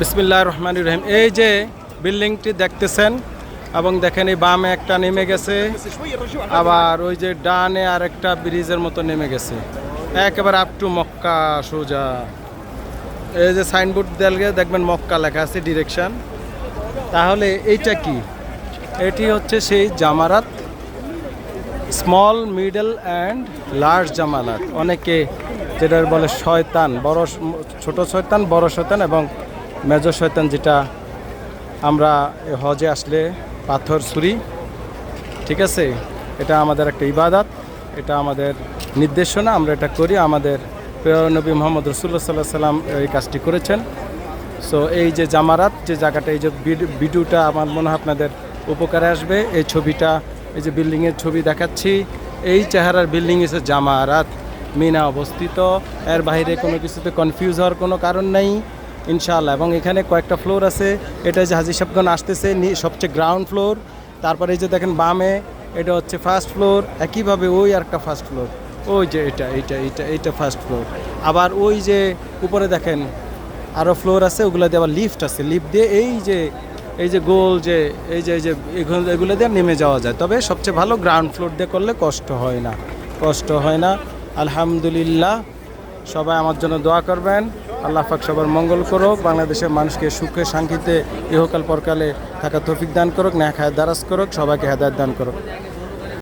বিসমিল্লাহ রহমান রহিম। এই যে বিল্ডিংটি দেখতেছেন এবং দেখেন এই বামে একটা নেমে গেছে, আবার ওই যে ডানে আর একটা ব্রিজের মতো নেমে গেছে। একেবারে আপ টু মক্কা সোজা। এই যে সাইনবোর্ড দেলগে দেখবেন মক্কা লেখা আছে ডিরেকশন তাহলে এইটা কি? এটি হচ্ছে সেই জামারাত স্মল মিডল অ্যান্ড লার্জ জামালাত অনেকে যেটা বলে শয়তান, বড় ছোট শয়তান, বড় শয়তান এবং মেজর শয়তান যেটা আমরা হজে আসলে পাথর, ছুরি, ঠিক আছে? এটা আমাদের একটা ইবাদত, এটা আমাদের নির্দেশনা, আমরা এটা করি। আমাদের নবী মোহাম্মদ রসুল্লাহ সাল্লাহ সাল্লাম এই কাজটি করেছেন। সো এই যে জামারাত, যে জায়গাটা, এই যে ভিড- ভিডিওটা আমার মনে হয় আপনাদের উপকারে আসবে। এই ছবিটা, এই যে বিল্ডিংয়ের ছবি দেখাচ্ছি। এই চেহারার বিল্ডিং হচ্ছে জামারাত। মিনা অবস্থিত। এর বাইরে কোনো কিছুতে কনফিউজ হওয়ার কোনো কারণ নেই। ইনশাআল্লাহ। এবং এখানে কয়েকটা ফ্লোর আছে। এটা যে হাজির সাহেবগণ আসতেছে সবচেয়ে গ্রাউন্ড ফ্লোর তারপরে এই যে দেখেন বামে, এটা হচ্ছে ফার্স্ট ফ্লোর একইভাবে ওই আর একটা ফার্স্ট ফ্লোর ওই যে এটা এইটা এইটা এইটা ফার্স্ট ফ্লোর আবার ওই যে উপরে দেখেন আরও ফ্লোর আছে, ওগুলো দিয়ে আবার লিফট আছে। লিফট দিয়ে এই যে এই যে গোল যে, এই যে এই যে, এগুলো দিয়ে নেমে যাওয়া যায়। তবে সবচেয়ে ভালো গ্রাউন্ড ফ্লোর দিয়ে করলে কষ্ট হয় না। কষ্ট হয় না। আলহামদুলিল্লাহ। সবাই আমার জন্য দোয়া করবেন। আল্লাহ পাক সবার মঙ্গল করুক, বাংলাদেশের মানুষকে সুখে, শান্তিতে ইহকাল পরকালে থাকা তফিক দান করুক, ন্যাক হায়াত দারাজ করুক, সবাইকে হেদায়ত দান করুক।